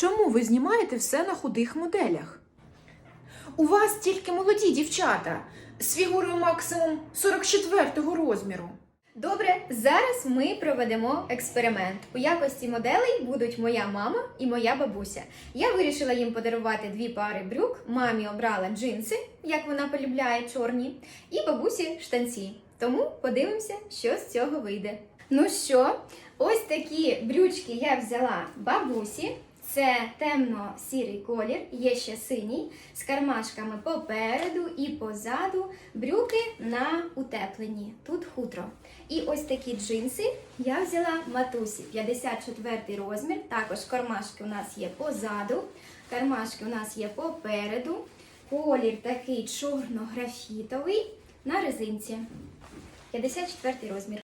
Чому ви знімаєте все на худих моделях? У вас тільки молоді дівчата з фігурою максимум 44-го розміру. Добре, зараз ми проведемо експеримент. У якості моделей будуть моя мама і моя бабуся. Я вирішила їм подарувати дві пари брюк. Мамі обрала джинси, як вона полюбляє чорні, і бабусі штанці. Тому подивимося, що з цього вийде. Ну що, ось такі брючки я взяла бабусі. Це темно-сірий колір, є ще синій, з кармашками попереду і позаду, брюки на утепленні. Тут хутро. І ось такі джинси я взяла матусі 54 розмір. Також кармашки у нас є позаду, кармашки у нас є попереду. Колір такий чорно-графітовий на резинці. 54 розмір.